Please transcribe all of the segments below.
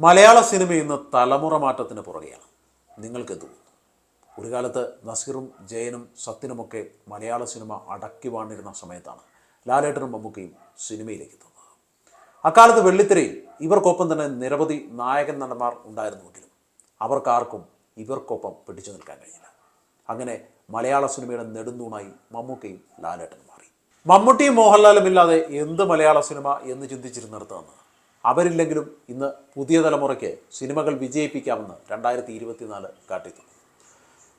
മലയാള cinema ഇന്ന് തലമുറ മാറ്റത്തിന് പുറകെയാണ്. നിങ്ങൾക്ക് തോന്നുന്നു ഒരു കാലത്ത് നസീറും ജയനും സത്യനുമൊക്കെ മലയാള സിനിമ അടക്കി വാണിരുന്ന സമയത്താണ് ലാലേട്ടനും മമ്മൂക്കയും സിനിമയിലേക്ക് എത്തുന്നത്. അക്കാലത്ത് വെള്ളിത്തിരയിൽ ഇവർക്കൊപ്പം തന്നെ നിരവധി നായകൻ നടന്മാർ ഉണ്ടായിരുന്നുവെങ്കിലും അവർക്കാർക്കും ഇവർക്കൊപ്പം പിടിച്ചു നിൽക്കാൻ കഴിഞ്ഞില്ല. അങ്ങനെ മലയാള സിനിമയുടെ നെടുന്തൂണായി മമ്മൂക്കയും ലാലേട്ടനും മാറി. മമ്മൂട്ടിയും മോഹൻലാലും ഇല്ലാതെ എന്ത് മലയാള സിനിമ എന്ന് ചിന്തിച്ചിരുന്നിടത്താണ് അവരില്ലെങ്കിലും ഇന്ന് പുതിയ തലമുറയ്ക്ക് സിനിമകൾ വിജയിപ്പിക്കാമെന്ന് രണ്ടായിരത്തി ഇരുപത്തിനാല് കാട്ടിത്തന്നു.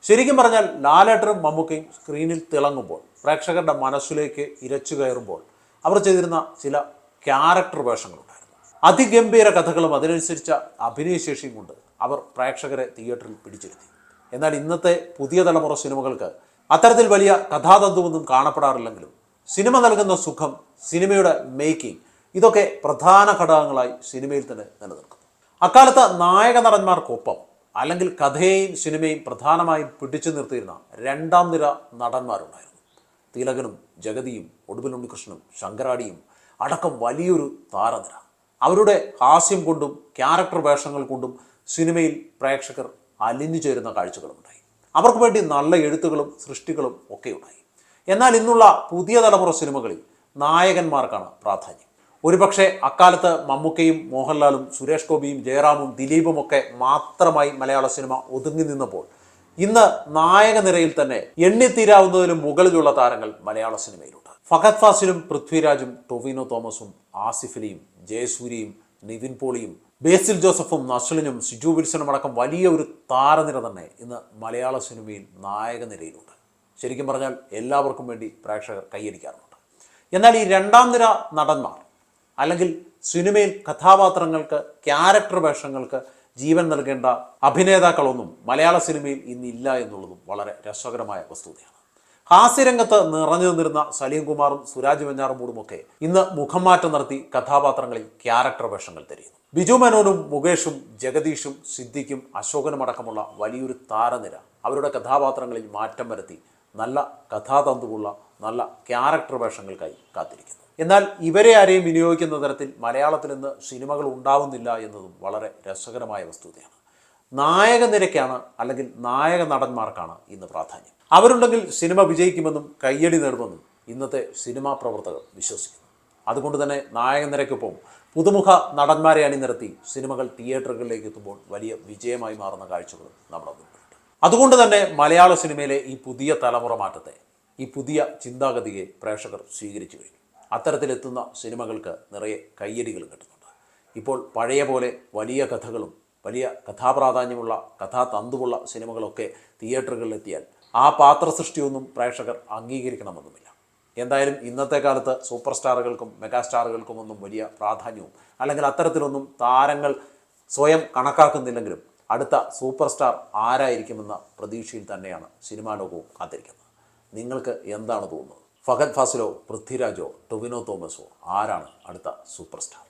ശരിക്കും പറഞ്ഞാൽ ലാലേട്ടനും മമ്മൂക്കയും സ്ക്രീനിൽ തിളങ്ങുമ്പോൾ പ്രേക്ഷകരുടെ മനസ്സിലേക്ക് ഇരച്ചു കയറുമ്പോൾ അവർ ചെയ്തിരുന്ന ചില ക്യാരക്ടർ വേഷങ്ങളുണ്ടായിരുന്നു. അതിഗംഭീര കഥകളും അതിനനുസരിച്ച അഭിനയശേഷിയും കൊണ്ട് അവർ പ്രേക്ഷകരെ തിയേറ്ററിൽ പിടിച്ചിരുത്തി. എന്നാൽ ഇന്നത്തെ പുതിയ തലമുറ സിനിമകൾക്ക് അത്തരത്തിൽ വലിയ കഥാതന്തുവൊന്നും കാണപ്പെടാറില്ലെങ്കിലും സിനിമ നൽകുന്ന സുഖം സിനിമയുടെ മേക്കിംഗ് ഇതൊക്കെ പ്രധാന ഘടകങ്ങളായി സിനിമയിൽ തന്നെ നിലനിൽക്കുന്നു. അക്കാലത്ത് നായക നടന്മാർക്കൊപ്പം അല്ലെങ്കിൽ കഥയെയും സിനിമയും പ്രധാനമായും പിടിച്ചു നിർത്തിയിരുന്ന രണ്ടാം നിര നടന്മാരുണ്ടായിരുന്നു. തിലകനും ജഗതിയും ഒടുവിൽ ഉണ്ണികൃഷ്ണനും ശങ്കരാടിയും അടക്കം വലിയൊരു താരനിര. അവരുടെ ഹാസ്യം കൊണ്ടും ക്യാരക്ടർ വേഷങ്ങൾ കൊണ്ടും സിനിമയിൽ പ്രേക്ഷകർ അലിഞ്ഞു ചേരുന്ന കാഴ്ചകളുണ്ടായി. അവർക്ക് വേണ്ടി നല്ല എഴുത്തുകളും സൃഷ്ടികളും ഒക്കെ ഉണ്ടായി എന്നാൽ ഇന്നുള്ള പുതിയ തലമുറ സിനിമകളിൽ നായകന്മാർക്കാണ് പ്രാധാന്യം. ഒരുപക്ഷെ അക്കാലത്ത് മമ്മൂക്കയും മോഹൻലാലും സുരേഷ് ഗോപിയും ജയറാമും ദിലീപും ഒക്കെ മാത്രമായി മലയാള സിനിമ ഒതുങ്ങി നിന്നപ്പോൾ ഇന്ന് നായക നിരയിൽ തന്നെ എണ്ണിത്തീരാവുന്നതിന് മുകളിലുള്ള താരങ്ങൾ മലയാള സിനിമയിലുണ്ട്. ഫഹദ് ഫാസിലും പൃഥ്വിരാജും ടൊവിനോ തോമസും ആസിഫലിയും ജയസൂര്യയും നിവിൻ പോളിയും ബേസിൽ ജോസഫും നസ്ലിനും സിജു വിൽസണും അടക്കം വലിയ ഒരു താരനിര തന്നെ ഇന്ന് മലയാള സിനിമയിൽ നായക നിരയിലുണ്ട്. ശരിക്കും പറഞ്ഞാൽ എല്ലാവർക്കും വേണ്ടി പ്രേക്ഷകർ കൈയടിക്കാറുണ്ട് എന്നാൽ ഈ രണ്ടാം നിര നടന്മാർ അല്ലെങ്കിൽ സിനിമയിൽ കഥാപാത്രങ്ങൾക്ക് ക്യാരക്ടർ വേഷങ്ങൾക്ക് ജീവൻ നൽകേണ്ട അഭിനേതാക്കളൊന്നും മലയാള സിനിമയിൽ ഇന്നില്ല എന്നുള്ളതും വളരെ രസകരമായ വസ്തുതയാണ്. ഹാസ്യരംഗത്ത് നിറഞ്ഞു നിന്നിരുന്ന സലീം കുമാറും സുരാജ് വെഞ്ഞാറമൂടുമൊക്കെ ഇന്ന് മുഖം മാറ്റം നടത്തി കഥാപാത്രങ്ങളിൽ ക്യാരക്ടർ വേഷങ്ങൾ തരുന്നു ബിജു മേനോനും മുകേഷും ജഗദീഷും സിദ്ദിഖും അശോകനും അടക്കമുള്ള വലിയൊരു താരനിര അവരുടെ കഥാപാത്രങ്ങളിൽ മാറ്റം വരുത്തി നല്ല കഥാതന്തുവുള്ള നല്ല ക്യാരക്ടർ വേഷങ്ങൾക്കായി കാത്തിരിക്കുന്നു. എന്നാൽ ഇവരെ ആരെയും വിനിയോഗിക്കുന്ന തരത്തിൽ മലയാളത്തിൽ ഇന്ന് സിനിമകൾ ഉണ്ടാവുന്നില്ല എന്നതും വളരെ രസകരമായ വസ്തുതയാണ്. നായക നിരക്കാണ് അല്ലെങ്കിൽ നായക നടന്മാർക്കാണ് ഇന്ന് പ്രാധാന്യം. അവരുണ്ടെങ്കിൽ സിനിമ വിജയിക്കുമെന്നും കയ്യടി നേടുമെന്നും ഇന്നത്തെ സിനിമാ പ്രവർത്തകർ വിശ്വസിക്കുന്നു. അതുകൊണ്ട് തന്നെ നായക നിരക്കൊപ്പം പുതുമുഖ നടന്മാരെ അണിനിരത്തി സിനിമകൾ തിയേറ്ററുകളിലേക്ക് എത്തുമ്പോൾ വലിയ വിജയമായി മാറുന്ന കാഴ്ചകളും നമ്മുടെ മുന്നിലുണ്ട്. അതുകൊണ്ട് തന്നെ മലയാള സിനിമയിലെ ഈ പുതിയ തലമുറ മാറ്റത്തെ ഈ പുതിയ ചിന്താഗതിയെ പ്രേക്ഷകർ സ്വീകരിച്ചു കഴിഞ്ഞു. അത്തരത്തിലെത്തുന്ന സിനിമകൾക്ക് നിറയെ കയ്യടികൾ കിട്ടുന്നുണ്ട്. ഇപ്പോൾ പഴയ പോലെ വലിയ കഥകളും വലിയ കഥാപ്രാധാന്യമുള്ള കഥാതന്തുവുള്ള സിനിമകളൊക്കെ തിയേറ്ററുകളിലെത്തിയാൽ ആ പാത്രസൃഷ്ടിയൊന്നും പ്രേക്ഷകർ അംഗീകരിക്കണമെന്നുമില്ല. എന്തായാലും ഇന്നത്തെ കാലത്ത് സൂപ്പർ സ്റ്റാറുകൾക്കും മെഗാ സ്റ്റാറുകൾക്കും ഒന്നും വലിയ പ്രാധാന്യവും അല്ലെങ്കിൽ അത്തരത്തിലൊന്നും താരങ്ങൾ സ്വയം കണക്കാക്കുന്നില്ലെങ്കിലും അടുത്ത സൂപ്പർ സ്റ്റാർ ആരായിരിക്കുമെന്ന പ്രതീക്ഷയിൽ തന്നെയാണ് സിനിമാ ലോകവും കാത്തിരിക്കുന്നത്. നിങ്ങൾക്ക് എന്താണ് തോന്നുന്നത്? ഫഹദ് ഫാസിലോ പൃഥ്വിരാജോ ടൊവിനോ തോമസോ ആരാണ് അടുത്ത സൂപ്പർ സ്റ്റാർ?